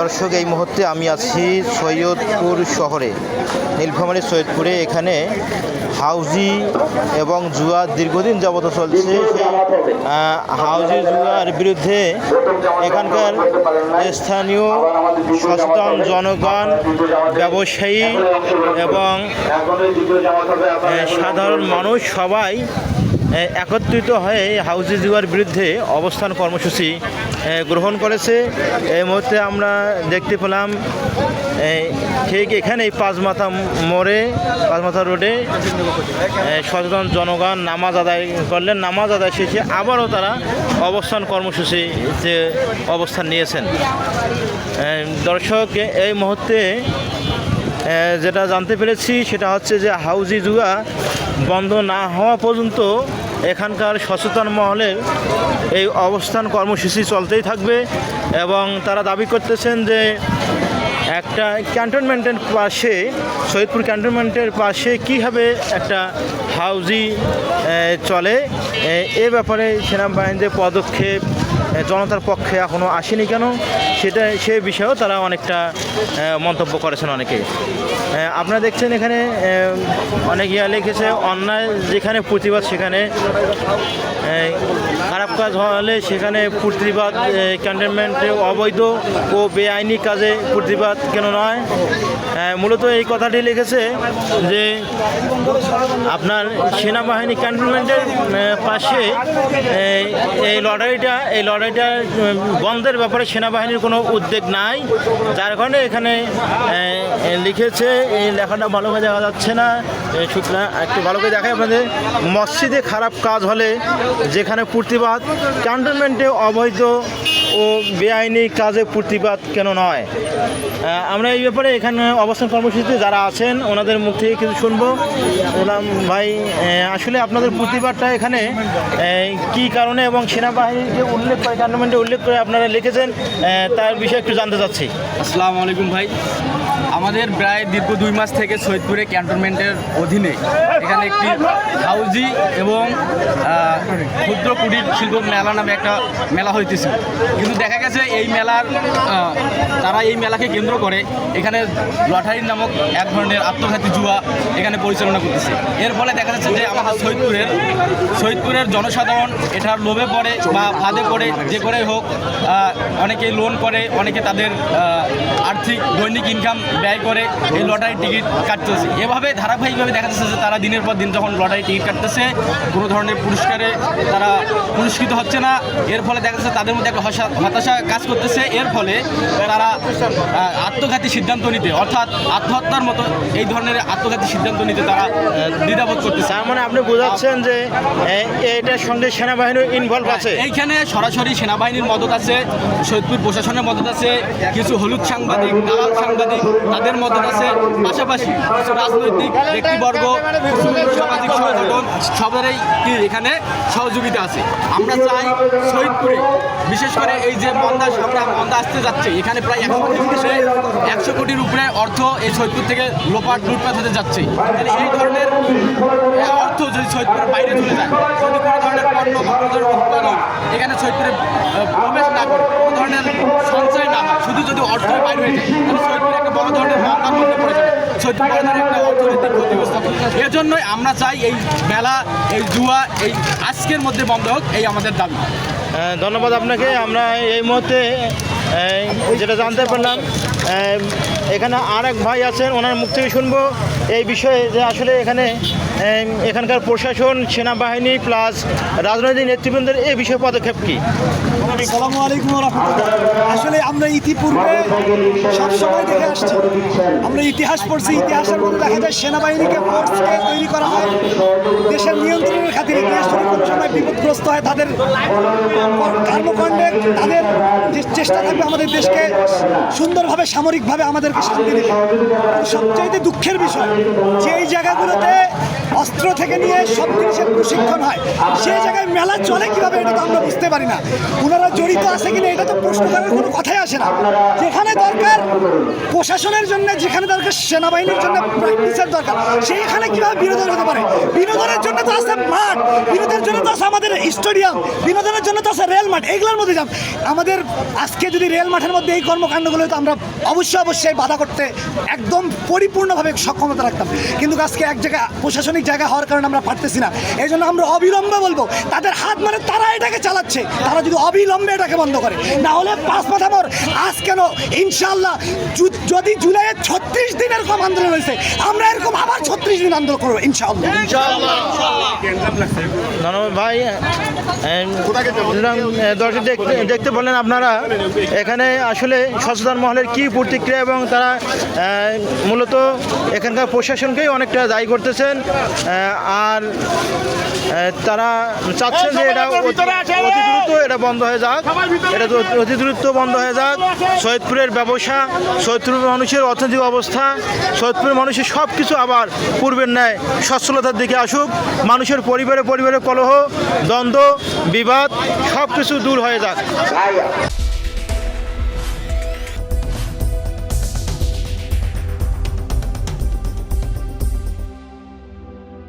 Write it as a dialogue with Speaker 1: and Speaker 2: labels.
Speaker 1: দর্শক, এই মুহূর্তে আমি আছি সৈয়দপুর শহরে, নীলফামারী সৈয়দপুরে। এখানে হাউজি এবং জুয়া দীর্ঘদিন যাবত চলছে। হাউজি জুয়ার বিরুদ্ধে এখানকার স্থানীয় সচেতন জনগণ, ব্যবসায়ী এবং সাধারণ মানুষ সবাই একত্রিত হয়ে হাউজি জুয়ার বিরুদ্ধে অবস্থান কর্মসূচি গ্রহণ করেছে। এই মুহূর্তে আমরা দেখতে পেলাম ঠিক এখানেই পাঁচমাথা মোড়ে, পাঁচমাথা রোডে সচেতন জনগণ নামাজ আদায় করলেন। নামাজ আদায় শেষে আবারও তারা অবস্থান কর্মসূচিতে অবস্থান নিয়েছেন। দর্শক এই মুহূর্তে যেটা জানতে পেরেছি সেটা হচ্ছে যে হাউজি জুয়া বন্ধ না হওয়া পর্যন্ত এখানকার সচেতন মহলের এই অবস্থান কর্মসূচি চলতেই থাকবে এবং তারা দাবি করতেছেন যে একটা ক্যান্টনমেন্টের পাশে সৈয়দপুর ক্যান্টনমেন্টের পাশে কীভাবে একটা হাউজি চলে। এ, ব্যাপারে সেনাবাহিনীর পদক্ষেপ জনতার পক্ষে এখনও আসেনি কেন? সেটা, সে বিষয়েও তারা অনেকটা মন্তব্য করেছেন অনেকে। আপনারা দেখছেন এখানে অনেক ইয়া লিখেছে, অন্যায় যেখানে প্রতিবাদ, সেখানে খারাপ কাজ হলে সেখানে প্রতিবাদ ক্যান্টনমেন্টে অবৈধ ও বেআইনি কাজে প্রতিবাদ কেন নয়? মূলত এই কথাটি লিখেছে যে, আপনার সেনাবাহিনী ক্যান্টনমেন্টের পাশে এই লড়াইটা এই লড়াইটা এটা বন্ধের ব্যাপারে সেনাবাহিনীর কোনো উদ্যোগ নাই। যার কারণে এখানে লিখেছে, এই লেখাটা ভালো করে দেখা যাচ্ছে না। সুতরাং একটু ভালো করে দেখায় আপনাদের। মসজিদে খারাপ কাজ হলে যেখানে প্রতিবাদ, ক্যান্টনমেন্টে অবৈধ ও বেআইনি কাজে প্রতিবাদ কেন নয়? আমরা এই ব্যাপারে এখানে অবস্থান কর্মসূচিতে যারা আছেন, ওনাদের মুখ থেকে কিছু শুনব। বললাম ভাই আসলে আপনাদের প্রতিবাদটা এখানে কি কারণে এবং সেনাবাহিনীকে উল্লেখ করে গভর্নমেন্টে উল্লেখ করে আপনারা লিখেছেন তার বিষয়ে একটু জানতে চাচ্ছি।
Speaker 2: আসসালামু আলাইকুম ভাই। আমাদের প্রায় দীর্ঘ দুই মাস থেকে সৈয়দপুরে ক্যান্টনমেন্টের অধীনে এখানে একটি হাউজি এবং ক্ষুদ্র কুটির শিল্প মেলা নামে একটা মেলা হইতেছে। কিন্তু দেখা গেছে এই মেলার তারা এই মেলাকে কেন্দ্র করে এখানে লটারি নামক এক ধরনের আত্মঘাতী জুয়া এখানে পরিচালনা করতেছে। এর ফলে দেখা যাচ্ছে যে আমাদের সৈয়দপুরের সৈয়দপুরের জনসাধারণ এটার লোভে পড়ে বা ফাঁদে পড়ে, যে করেই হোক অনেকে লোন করে, অনেকে তাদের আর্থিক, দৈনিক ইনকাম ব্যয় করে এই লটারি টিকিট কাটতেছে। এভাবে ধারাবাহিকভাবে দেখা যাচ্ছে যে তারা দিনের পর দিন যখন লটারি টিকিট কাটতেছে কোনো ধরনের পুরস্কারে তারা পুরস্কৃত হচ্ছে না। এর ফলে দেখা যাচ্ছে তাদের মধ্যে একটা হতাশা কাজ করতেছে। এর ফলে তারা আত্মঘাতী সিদ্ধান্ত নিতে অর্থাৎ আত্মহত্যার মতো এই ধরনের আত্মঘাতী সিদ্ধান্ত নিতে তারা দ্বিধাবোধ করতেছে।
Speaker 1: তার মানে আপনি বোঝাচ্ছেন যে এটার সঙ্গে সেনাবাহিনীর ইনভলভ আছে।
Speaker 2: এইখানে সরাসরি সেনাবাহিনীর মদত আছে সৈয়দপুর প্রশাসনের মদত আছে কিছু হলুদ সাংবাদিক দালাল সাংবাদিক তাদের মদত আছে পাশাপাশি রাজনৈতিক ব্যক্তিবর্গ সামাজিক সংগঠন সবারই এখানে সহযোগিতা আছে। আমরা চাই শহীদপুরে বিশেষ করে এই যে মন্দা আমরা মন্দা আসতে যাচ্ছে, এখানে প্রায় একশো কোটি থেকে একশো কোটির উপরে অর্থ এই শহীদপুর থেকে লোপাট লুটপাট হতে যাচ্ছে। এই ধরনের সৈয়দপুরের বাইরে চলে যায়। যদি কোনো ধরনের পণ্য ধরনের উৎপাদন এখানে সৈয়দপুরে প্রবেশ না করে কোনো ধরনের সঞ্চয় না হয়, শুধু যদি অর্থ বাইরে হয়ে যায়, তাহলে সৈয়দপুরে একটা বড় ধরনের মন্দার মধ্যে পড়ে এজন্যই আমরা চাই এই মেলা, এই জুয়া, এই আজকের মধ্যে বন্ধ হোক, এই আমাদের দাবি।
Speaker 1: ধন্যবাদ আপনাকে। আমরা এই মুহূর্তে যেটা জানতে পারলাম এখানে আর এক ভাই আছেন, ওনার মুখ থেকে শুনব। এই বিষয়ে যে আসলে এখানে এখানকার প্রশাসন, সেনাবাহিনী প্লাস রাজনৈতিক নেতৃবৃন্দের এই বিষয়ে পদক্ষেপ কী?
Speaker 3: আসলে আমরা ইতিপূর্বে সবসময় দেখে আসছি, আমরা ইতিহাস পড়ছি, ইতিহাসের মধ্যে দেখা যায় সেনাবাহিনীকে ফোর্সকে তৈরি করা হয়, দেশের নিয়ন্ত্রণের খাতিরে দেশ যদি কোনো সময় বিপদগ্রস্ত হয়, তাদের কর্মকাণ্ডে তাদের যে চেষ্টা থাকবে আমাদের দেশকে সুন্দরভাবে, সামরিকভাবে আমাদেরকে শান্তি দেবে। সবচাইতে দুঃখের বিষয় যে এই জায়গাগুলোতে অস্ত্র থেকে নিয়ে সব জিনিসের প্রশিক্ষণ হয় সেই জায়গায় মেলা চলে কীভাবে এটা তো আমরা বুঝতে পারি না। ওনারা জড়িত আছে কিনা এটা তো প্রশ্ন করার কোনো কথাই আসে না। যেখানে দরকার প্রশাসনের জন্য যেখানে দরকার সেনাবাহিনীর জন্য প্র্যাকটিসের দরকার সেইখানে কীভাবে বিনোদন হতে পারে? বিনোদনের জন্য তো আছে মাঠ বিনোদনের জন্য তো আছে আমাদের স্টেডিয়াম বিনোদনের জন্য তো আছে রেল মাঠ এগুলোর মধ্যে যাম আমাদের আজকে যদি রেল মাঠের মধ্যে এই কর্মকাণ্ডগুলো হতো আমরা অবশ্যই অবশ্যই বাধা করতে একদম পরিপূর্ণভাবে সক্ষমতা রাখতাম। কিন্তু আজকে এক জায়গায় প্রশাসনিক জায়গা হওয়ার কারণে আমরা পারতেছি না। এই জন্য আমরা অবিলম্বে বলব তাদের হাত মানে তারা এটাকে চালাচ্ছে। তারা যদি অবিলম্বে এটাকে বন্ধ করে না হলে পাঁচ মাথা মোর আজ কেন? ইনশাল্লাহ যদি জুলাইয়ের ছত্রিশ দিন এরকম আন্দোলন হয়েছে আমরা এরকম আবার ছত্রিশ দিন আন্দোলন করব ইনশাআল্লাহ।
Speaker 1: ধন্যবাদ ভাই দর্শক দেখতে দেখতে বললেন আপনারা এখানে আসলে সচেতন মহলের কি প্রতিক্রিয়া এবং তারা মূলত এখানকার প্রশাসনকেই অনেকটা দায়ী করতেছেন আর তারা চাচ্ছেন যে এটা অতি দ্রুত এটা বন্ধ হয়ে যাক। এটা অতি দ্রুত বন্ধ হয়ে যাক। সৈয়দপুরের ব্যবসা সৈয়দপুরের মানুষের অর্থনৈতিক অবস্থা সৈয়দপুরের মানুষের সব কিছু আবার পূর্বের ন্যায় সচ্ছলতার দিকে আসুক। মানুষের পরিবারে পরিবারে কলহ দ্বন্দ্ব বিবাদ সব কিছু দূর হয়ে যাক।